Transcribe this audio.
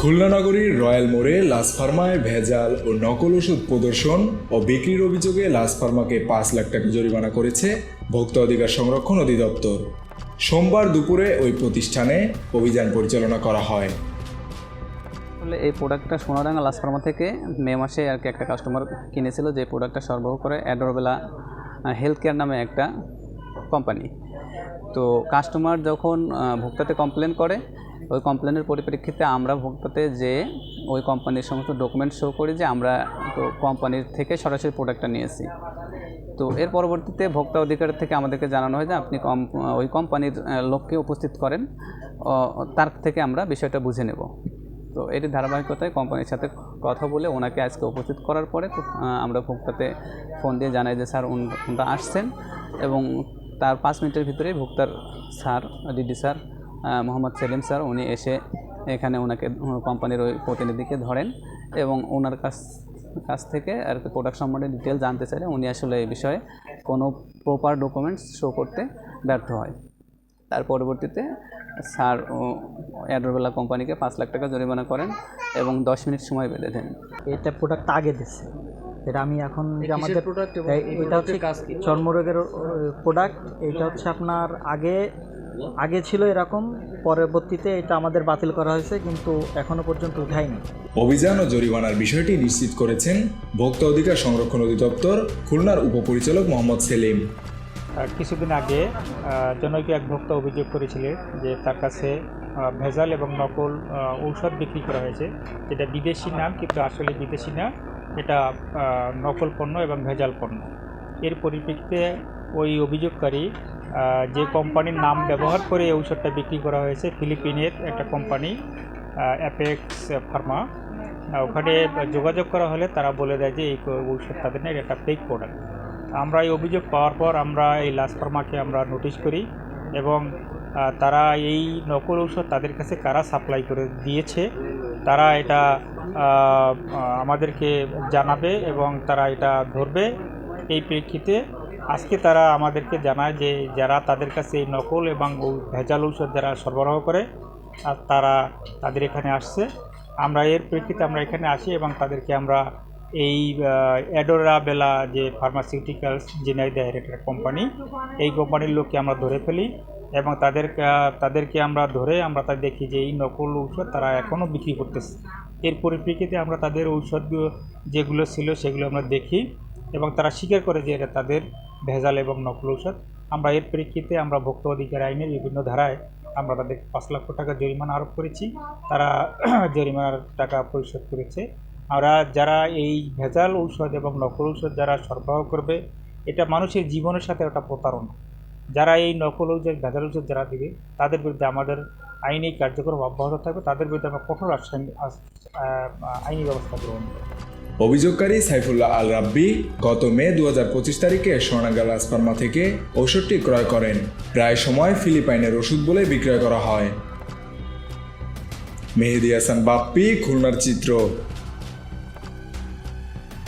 খুলনা নগরীর রয়্যাল মোড়ে লাস ফার্মায় ভেজাল ও নকল ওষুধ প্রদর্শন ও বিক্রির অভিযোগে লাস ফার্মাকে পাঁচ লাখ টাকা জরিমানা করেছে ভোক্তা অধিকার সংরক্ষণ অধিদপ্তর। সোমবার দুপুরে ওই প্রতিষ্ঠানে অভিযান পরিচালনা করা হয়। আসলে এই প্রোডাক্টটা সোনারাঙ্গা লাস ফার্মা থেকে মে মাসে আর কি একটা কাস্টমার কিনেছিল যে প্রোডাক্টটা সরবরাহ করে অ্যাডোরবেলা হেলথ কেয়ার নামে একটা কোম্পানি তো কাস্টমার যখন ভোক্তাতে কমপ্লেন করে ওই কমপ্লেনের পরিপ্রেক্ষিতে আমরা ভোক্তাতে যে ওই কোম্পানির সমস্ত ডকুমেন্ট শো করি যে আমরা তো কোম্পানির থেকে সরাসরি প্রোডাক্টটা নিয়েছি। তো এর পরবর্তীতে ভোক্তা অধিকার থেকে আমাদেরকে জানানো হয় যে আপনি কম ওই কোম্পানির লোককে উপস্থিত করেন। তার থেকে আমরা বিষয়টা বুঝে নেব। তো এটি ধারাবাহিকতায় কোম্পানির সাথে কথা বলে ওনাকে আজকে উপস্থিত করার পরে আমরা ভোক্তাতে ফোন দিয়ে জানাই যে, স্যার ওনারা আসছেন। এবং তার পাঁচ মিনিটের ভিতরেই ভোক্তার sir DD sir Mohammad Selim sir, উনি এসে এখানে ওনাকে কোম্পানির ওই প্রতিনিধিকে ধরেন এবং ওনার কাছ কাছ থেকে আর কি প্রোডাক্ট সম্বন্ধে ডিটেল জানতে চাইলে উনি আসলে এই বিষয়ে কোনো প্রপার ডকুমেন্টস শো করতে ব্যর্থ হয়। তার পরবর্তীতে স্যার অ্যাডোরবেলা কোম্পানিকে পাঁচ লাখ টাকা জরিমানা করেন এবং দশ মিনিট সময় বেঁধে দেন। এটা প্রোডাক্ট আগে দিচ্ছে এটা আমি এখন যে আমাদের এটা হচ্ছে চর্মরোগের প্রোডাক্ট এটা হচ্ছে আপনার আগে আগে ছিল এরকম পরবর্তীতে এটা আমাদের বাতিল করা হয়েছে কিন্তু এখনও পর্যন্ত উঠায়নি। অভিযান ও জরিমানার বিষয়টি নিশ্চিত করেছেন ভোক্তা অধিকার সংরক্ষণ অধিদপ্তর খুলনার উপপরিচালক মোহাম্মদ সেলিম। কিছুদিন আগে জনৈক এক ভোক্তা অভিযোগ করেছিলেন যে তার কাছে ভেজাল এবং নকল ঔষধ বিক্রি করা হয়েছে। যেটা বিদেশি নাম কিন্তু আসলে বিদেশি না। এটা নকল পণ্য এবং ভেজাল পণ্য। এর পরিপ্রেক্ষিতে ওই অভিযোগকারী যে কোম্পানির নাম ব্যবহার করে এই ঔষধটা বিক্রি করা হয়েছে, ফিলিপিনের একটা কোম্পানি অ্যাপেক্স ফার্মা ওখানে যোগাযোগ করা হলে তারা বলে দেয় যে, এই ঔষধ তাদের না, এটা একটা ফেক প্রোডাক্ট আমরা এই অভিযোগ পাওয়ার পর আমরা এই লাস ফার্মাকে আমরা নোটিশ করি এবং তারা এই নকল ঔষধ তাদের কাছে কারা সাপ্লাই করে দিয়েছে, তারা এটা আমাদেরকে জানাবে এবং তারা এটা ধরবে। এই প্রেক্ষিতে আজকে তারা আমাদেরকে জানায় যে যারা তাদের কাছে এই নকল এবং ভেজাল ঔষধ যারা সরবরাহ করে আর তারা তাদের এখানে আসছে। আমরা এর প্রেক্ষিতে আমরা এখানে আসি এবং তাদেরকে আমরা এই অ্যাডোরা বেলা যে ফার্মাসিউটিক্যালস জেনারি একটা কোম্পানি এই কোম্পানির লোককে আমরা ধরে ফেলি। এবং তাদের তাদেরকে আমরা ধরে আমরা তাদের দেখি যে এই নকল ঔষধ তারা এখনও বিক্রি করতেছে। এর পরিপ্রেক্ষিতে আমরা তাদের ঔষধগুলো যেগুলো ছিল সেগুলো আমরা দেখি এবং তারা স্বীকার করে যে এটা তাদের ভেজাল এবং নকল ঔষধ। আমরা এর প্রেক্ষিতে আমরা ভোক্তা অধিকার আইনের বিভিন্ন ধারায় আমরা তাদের পাঁচ লক্ষ টাকা জরিমানা আরোপ করেছি। তারা জরিমানার টাকা পরিশোধ করেছে। আমরা যারা এই ভেজাল ঔষধ এবং নকল ঔষধ যারা সরবরাহ করবে, এটা মানুষের জীবনের সাথে একটা প্রতারণা। যারা এই নকল ঔষধ, ভেজাল ঔষধ যারা দিবে, তাদের বিরুদ্ধে আমাদের আইনি কার্যক্রম অব্যাহত থাকবে। তাদের বিরুদ্ধে আমরা কঠোর আইনি ব্যবস্থা গ্রহণ করব। অভিযোগকারী সাইফুল্লাহ আল রাব্বি গত মে দু হাজার পঁচিশ তারিখে সোনাগা লাস ফার্মা থেকে ঔষধটি ক্রয় করেন। প্রায় সময় ফিলিপাইনের ওষুধ বলে বিক্রয় করা হয়। মেহেদি হাসান বাপ্পি, খুলনার চিত্র।